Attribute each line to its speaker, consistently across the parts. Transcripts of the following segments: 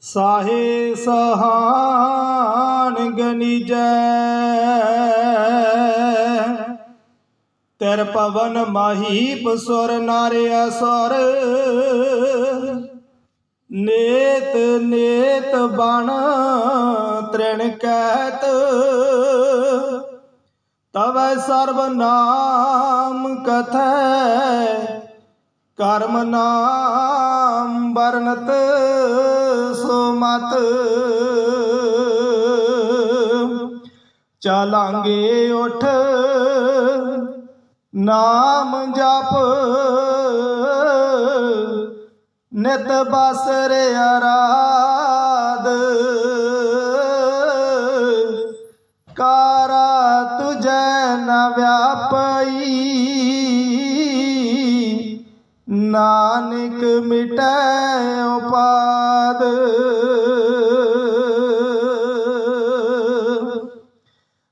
Speaker 1: ਸਾਹੇ ਸਹਾਨ ਗਨੀਜੈ ਤੇਰ ਪਵਨ ਮਾਹੀਪ ਸੁਰ ਨਾਰਿਆ ਸੁਰ ਨੇਤ ਨੇਤ ਬਣ ਤ੍ਰਿਣ ਕੈਤ। ਤਵੈ ਸਰਬ ਨਾਮ ਕਥੈ। ਕਰਮ ਨਾਮ ਵਰਨਤ ਸੋ ਮਤ ਚਾਲਾਂਗੇ ਉਠ, ਨਾਮ ਜਪ। ਨਿਤ ਬਸਰ ਅਰਾਧ। ਕਾਰਾ ਤੁਝੈ ਨ ਵਿਆਪਈ। ਨਾਨਕ ਮਿਟੈ ਉਪਾਦ।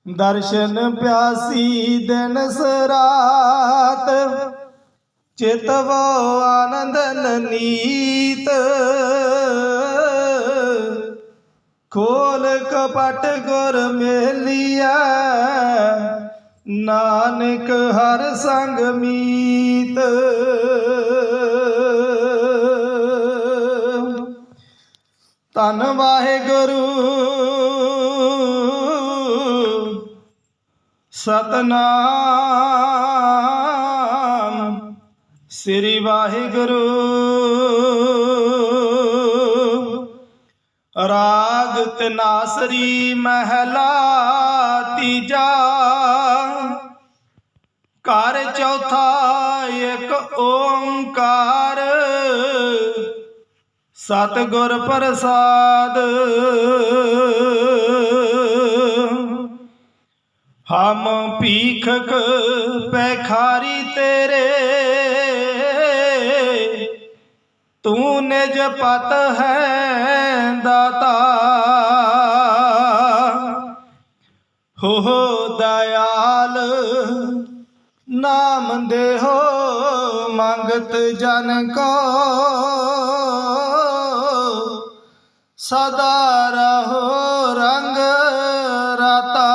Speaker 1: ਦਰਸ਼ਨ ਪਿਆਸੀ ਦਿਨ ਸਰਾਤ ਚਿਤਵ ਆਨੰਦਨ ਨੀਤ। ਖੋਲ ਕਪਟ ਗੁਰ ਮੇਲੀਐ ਨਾਨਕ ਹਰ ਸੰਗ ਮੀਤ। ਧੰਨ ਵਾਹਿਗੁਰੂ ਸਤਨਾਮ। ਸ੍ਰੀ ਵਾਹਿਗੁਰੂ ਰਾਗ ਤਨਾਸਰੀ ਮਹਿਲਾ ਤੀਜਾ। ਘਰ ਚੌਥਾ ਇੱਕ ਓੰਕਾਰ। ਸਤਿਗੁਰ ਪ੍ਰਸਾਦ। ਹਮ ਭੀਖਕ ਪੈਖਾਰੀ ਤੇਰੇ। ਤੂੰ ਨਿਜ ਪਤ ਹੈ ਦਾਤਾ। ਹੋ ਹੋ ਦਇਆਲ। ਨਾਮ ਦੇਹੋ ਮੰਗਤ ਜਨ ਕੋ। ਸਦਾ ਰਹੋ ਰੰਗ ਰਤਾ।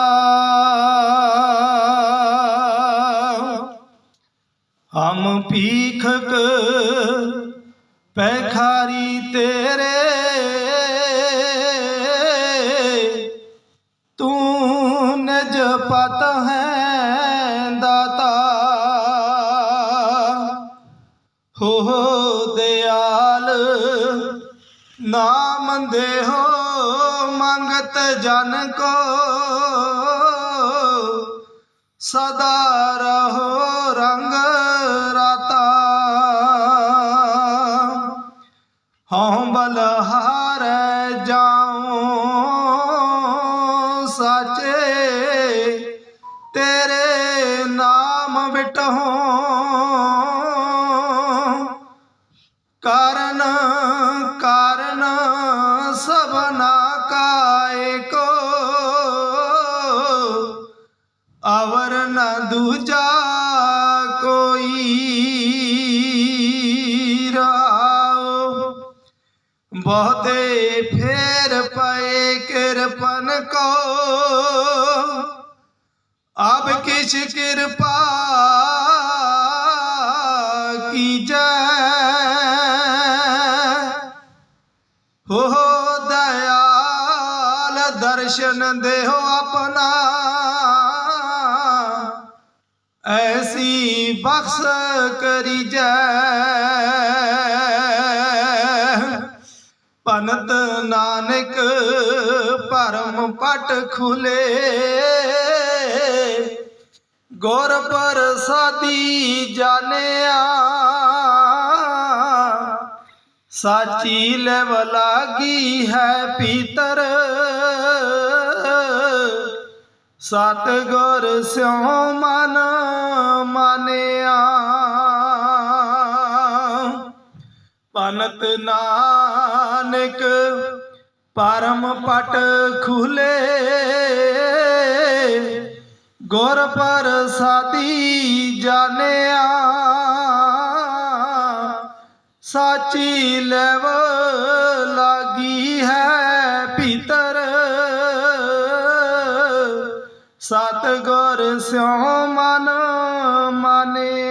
Speaker 1: ਹਮ ਭੀਖਕ ਪੈਖਾਰੀ ਤੇਰੇ, ਤੂੰ ਨਜ ਪਤ ਨਾਮ ਦੇਹੋ ਮੰਗਤ ਜਨ ਕੋ। ਸਦਾ ਰਹੋ ਰੰਗ ਬਹੁਤੇ ਫੇਰ ਪਏ ਕਿਰਪਨ ਕੋ। ਅਬ ਕਿਛ ਕਿਰਪਾ ਕੀਜੈ। ਹੋ ਦਇਆਲ, ਦਰਸ਼ਨ ਦੇਹੋ ਆਪਣਾ। ਐਸੀ ਬਖਸ਼ ਕਰੀਜੈ। ਨਾਨਕ ਪਰਮ ਪਟ ਖੁਲੇ। ਗੁਰ ਪ੍ਰਸਾਦੀ ਜਾਣਿਆ। ਸਾਚੀ ਲੈਵ ਲਾਗੀ ਹੈ ਪੀਤਰ। ਸਤ ਗੁਰ ਸਿਉ ਮਨ ਮਾਨਿਆ। ਪਨਤ ਨਾਨਕ, ਪਰਮ ਪਟ ਖੁਲੇ। ਗੁਰ ਪ੍ਰਸਾਦੀ ਜਾਣਿਆ, ਸਾਚੀ ਲੈਵ ਲਾਗੀ ਹੈ ਭੀਤਰ ਸਤਗੁਰ ਸਿਉ ਮਨ ਮਾਨਿਆ।